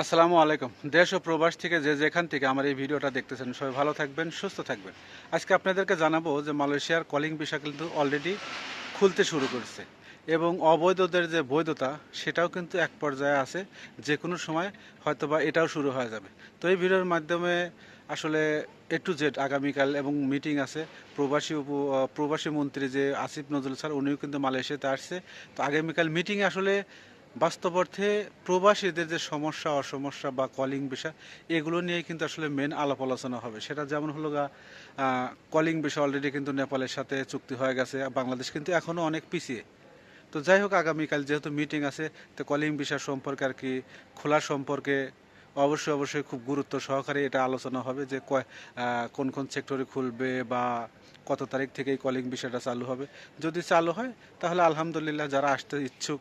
আসসালামু আলাইকুম। দেশ ও প্রবাস থেকে যে যেখান থেকে আমার এই ভিডিওটা দেখতেছেন, সবাই ভালো থাকবেন, সুস্থ থাকবেন। আজকে আপনাদেরকে জানাব যে মালয়েশিয়ার কলিং ভিসা কিন্তু অলরেডি খুলতে শুরু করেছে এবং অবৈধদের যে বৈধতা, সেটাও কিন্তু এক পর্যায়ে আছে। যে কোনো সময় হয়তো বা এটাও শুরু হয়ে যাবে। তো এই ভিডিওর মাধ্যমে আসলে এ টু জেড আগামীকাল এবং মিটিং আছে। প্রবাসী উপ প্রবাসী মন্ত্রী যে আসিফ নজরুল স্যার, উনিও কিন্তু মালয়েশিয়াতে আসছে। তো আগামীকাল মিটিংয়ে আসলে বাস্তব অর্থে প্রবাসীদের যে সমস্যা, অসমস্যা বা কলিং বিষয়, এগুলো নিয়ে কিন্তু আসলে মেন আলাপ আলোচনা হবে। সেটা যেমন হলো গা কলিং বিষয় অলরেডি কিন্তু নেপালের সাথে চুক্তি হয়ে গেছে বাংলাদেশ কিন্তু এখনও অনেক পিছিয়ে। তো যাই হোক, আগামীকাল যেহেতু মিটিং আছে, তো কলিং বিষয় সম্পর্কে আর কি খোলা সম্পর্কে অবশ্যই অবশ্যই খুব গুরুত্ব সহকারে এটা আলোচনা হবে যে কোন কোন সেক্টরে খুলবে বা কত তারিখ থেকে এই কলিং বিষয়টা চালু হবে। যদি চালু হয়, তাহলে আলহামদুলিল্লাহ যারা আসতে ইচ্ছুক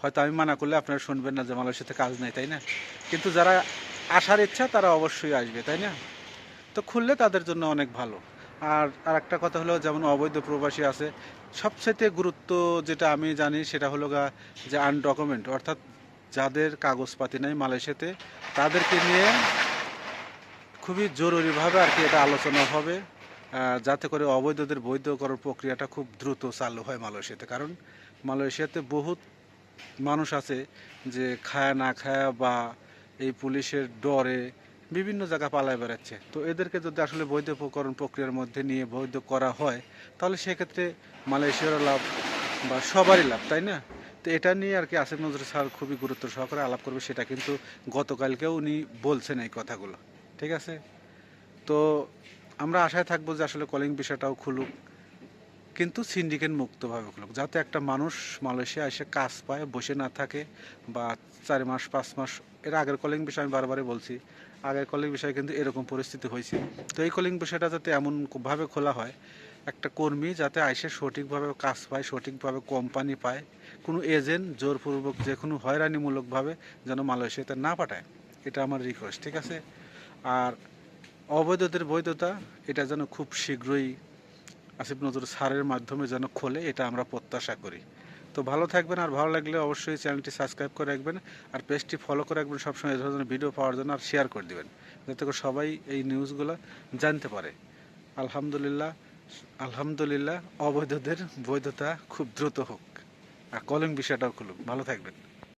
হয়তো আমি মানা করলে আপনারা শুনবেন না যে মালয়েশিয়াতে কাজ নেই, তাই না? কিন্তু যারা আসার ইচ্ছা, তারা অবশ্যই আসবে, তাই না? তো খুললে তাদের জন্য অনেক ভালো। আর আর একটা কথা হলো, যেমন অবৈধ প্রবাসী আছে সবচেয়ে গুরুত্ব যেটা আমি জানি সেটা হলো গা যে আনডকুমেন্ট অর্থাৎ যাদের কাগজপাতি নাই মালয়েশিয়াতে, তাদেরকে নিয়ে খুবই জরুরিভাবে আর কি এটা আলোচনা হবে যাতে করে অবৈধদের বৈধ করার প্রক্রিয়াটা খুব দ্রুত চালু হয় মালয়েশিয়াতে। কারণ মালয়েশিয়াতে বহুত মানুষ আছে যে খায়া না খায়া বা এই পুলিশের ডরে বিভিন্ন জায়গা পালায় বেড়াচ্ছে। তো এদেরকে যদি আসলে বৈধকরণ প্রক্রিয়ার মধ্যে নিয়ে বৈধ করা হয়, তাহলে সেক্ষেত্রে মালয়েশিয়ারও লাভ বা সবারই লাভ, তাই না? তো এটা নিয়ে আর কি আসিফ নজরুল স্যার খুবই গুরুত্ব সহকারে আলাপ করবে সেটা কিন্তু গতকালকেও উনি বলছেন এই কথাগুলো। ঠিক আছে? তো আমরা আশায় থাকব যে আসলে কলিং বিষয়টাও খুলুক। কিন্তু সিন্ডিকেট মুক্তভাবে খুলুক যাতে একটা মানুষ মালয়েশিয়া এসে কাজ পায়, বসে না থাকে বা চার মাস, পাঁচ মাস, এর আগের কলিং বিষয় আমি বারবারই বলছি, আগের কলিং বিষয়ে কিন্তু এরকম পরিস্থিতি হয়েছে। তো এই কলিং বিষয়টা যাতে এমনভাবে খোলা হয়, একটা কর্মী যাতে আইসে সঠিকভাবে কাজ পায়, সঠিকভাবে কোম্পানি পায়, কোনো এজেন্ট জোরপূর্বক যে কোনো হয়রানিমূলকভাবে যেন মালয়েশিয়াতে না পাঠায়, এটা আমার রিকোয়েস্ট ঠিক আছে? আর অবৈধদের বৈধতা, এটা যেন খুব শীঘ্রই আসিফ নজরুল স্যারের মাধ্যমে যেন খোলে, এটা আমরা প্রত্যাশা করি। তো ভালো থাকবেন আর ভালো লাগলে অবশ্যই চ্যানেলটি সাবস্ক্রাইব করে রাখবেন আর পেজটি ফলো করে রাখবেন সবসময় এই ধরনের ভিডিও পাওয়ার জন্য আর শেয়ার করে দিবেন, যাতে করে সবাই এই নিউজগুলো জানতে পারে। আলহামদুলিল্লাহ আলহামদুলিল্লাহ অবৈধদের বৈধতা খুব দ্রুত হোক। আর কলিং বিষয়টাও খুলুক। ভালো থাকবেন।